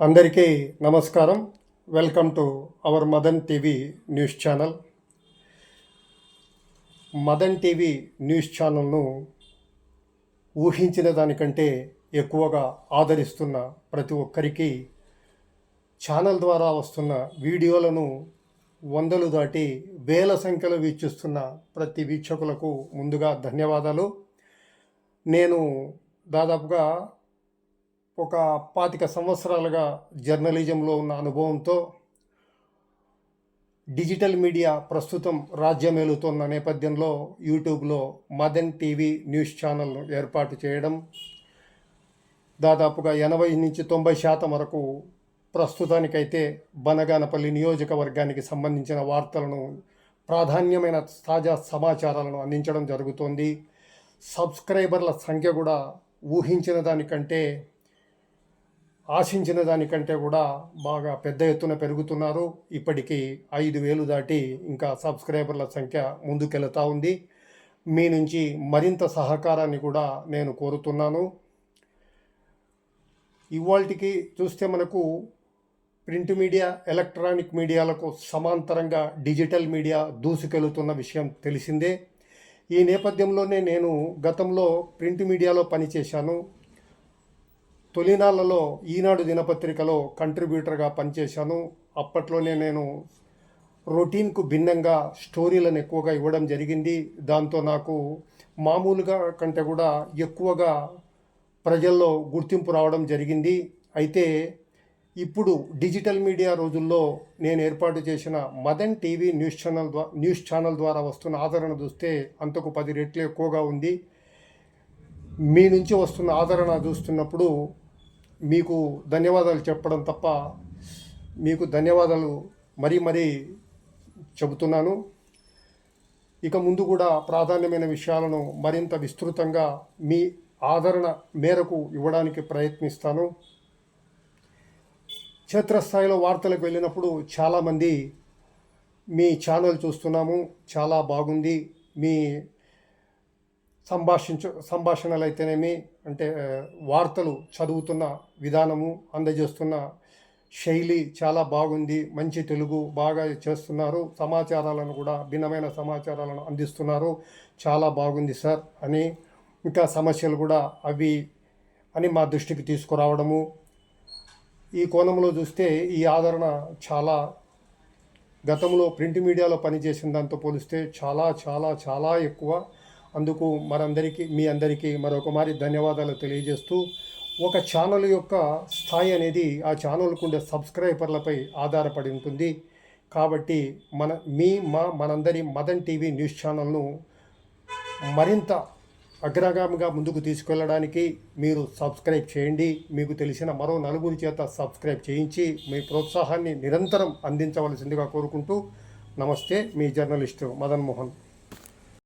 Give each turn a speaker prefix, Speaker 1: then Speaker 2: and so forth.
Speaker 1: అందరికీ నమస్కారం. Welcome to our Madan TV news channel. Madan TV news ఛానల్ను ఊహించిన దానికంటే ఎక్కువగా ఆదరిస్తున్న ప్రతి ఒక్కరికి ఛానల్ ద్వారా వస్తున్న వీడియోలను వందలు దాటి వేల సంఖ్యలో వీక్షిస్తున్న ప్రతి వీక్షకులకు ముందుగా ధన్యవాదాలు. నేను దాదాపుగా ఒక పాతిక సంవత్సరాలుగా జర్నలిజంలో ఉన్న అనుభవంతో డిజిటల్ మీడియా ప్రస్తుతం రాజ్యమేలుతున్న నేపథ్యంలో యూట్యూబ్లో మదన్ టీవీ న్యూస్ ఛానల్ను ఏర్పాటు చేయడం దాదాపుగా ఎనభై నుంచి తొంభై శాతం వరకు ప్రస్తుతానికైతే బనగానపల్లి నియోజకవర్గానికి సంబంధించిన వార్తలను ప్రాధాన్యమైన తాజా సమాచారాలను అందించడం జరుగుతోంది. సబ్స్క్రైబర్ల సంఖ్య కూడా ఊహించిన దానికంటే ఆశించిన దానికంటే కూడా బాగా పెద్ద ఎత్తున పెరుగుతున్నారు. ఇప్పటికీ ఐదు వేలు దాటి ఇంకా సబ్స్క్రైబర్ల సంఖ్య ముందుకెళ్తా ఉంది. మీ నుంచి మరింత సహకారాన్ని కూడా నేను కోరుతున్నాను. ఇవాళకి చూస్తే మనకు ప్రింట్ మీడియా ఎలక్ట్రానిక్ మీడియాలకు సమాంతరంగా డిజిటల్ మీడియా దూసుకెళ్తున్న విషయం తెలిసిందే. ఈ నేపథ్యంలోనే నేను గతంలో ప్రింట్ మీడియాలో పనిచేశాను. తొలినాళ్ళలో ఈనాడు దినపత్రికలో కంట్రిబ్యూటర్గా పనిచేశాను. అప్పట్లోనే నేను రొటీన్కు భిన్నంగా స్టోరీలను ఎక్కువగా ఇవ్వడం జరిగింది. దాంతో నాకు మామూలుగా కంటే కూడా ఎక్కువగా ప్రజల్లో గుర్తింపు రావడం జరిగింది. అయితే ఇప్పుడు డిజిటల్ మీడియా రోజుల్లో నేను ఏర్పాటు చేసిన మదన్ టీవీ న్యూస్ ఛానల్ ద్వారా న్యూస్ ఛానల్ ద్వారా వస్తున్న ఆదరణ చూస్తే అంతకు పది రెట్లు ఎక్కువగా ఉంది. మీ నుంచి వస్తున్న ఆదరణ చూస్తున్నప్పుడు మీకు ధన్యవాదాలు చెప్పడం తప్ప మీకు ధన్యవాదాలు మరీ మరీ చెబుతున్నాను. ఇక ముందు కూడా ప్రాధాన్యమైన విషయాలను మరింత విస్తృతంగా మీ ఆదరణ మేరకు ఇవ్వడానికి ప్రయత్నిస్తాను. క్షేత్రస్థాయిలో వార్తలకు వెళ్ళినప్పుడు చాలామంది మీ ఛానల్ చూస్తున్నాము చాలా బాగుంది. మీ సంభాషించ సంభాషణలు అయితేనేమి అంటే వార్తలు చదువుతున్న విధానము అందజేస్తున్న శైలి చాలా బాగుంది మంచి తెలుగు బాగా చేస్తున్నారు సమాచారాలను కూడా భిన్నమైన సమాచారాలను అందిస్తున్నారు చాలా బాగుంది సార్ అని ఇంకా సమస్యలు కూడా అవి అని మా దృష్టికి తీసుకురావడము. ఈ కోణంలో చూస్తే ఈ ఆదరణ చాలా గతంలో ప్రింట్ మీడియాలో పనిచేసిన దాంతో పోలిస్తే చాలా చాలా చాలా ఎక్కువ అందుకు మనందరికీ మీ అందరికీ మరొకమారి ధన్యవాదాలు తెలియజేస్తూ ఒక ఛానల్ యొక్క స్థాయి అనేది ఆ ఛానల్కు ఉండే సబ్స్క్రైబర్లపై ఆధారపడి ఉంటుంది. కాబట్టి మన మీ మా మనందరి మదన్ టీవీ న్యూస్ ఛానల్ను మరింత అగ్రగామిగా ముందుకు తీసుకెళ్ళడానికి మీరు సబ్స్క్రైబ్ చేయండి. మీకు తెలిసిన మరో నలుగురి చేత సబ్స్క్రైబ్ చేయించి మీ ప్రోత్సాహాన్ని నిరంతరం అందించవలసిందిగా కోరుకుంటూ నమస్తే మీ జర్నలిస్టు మదన్ మోహన్.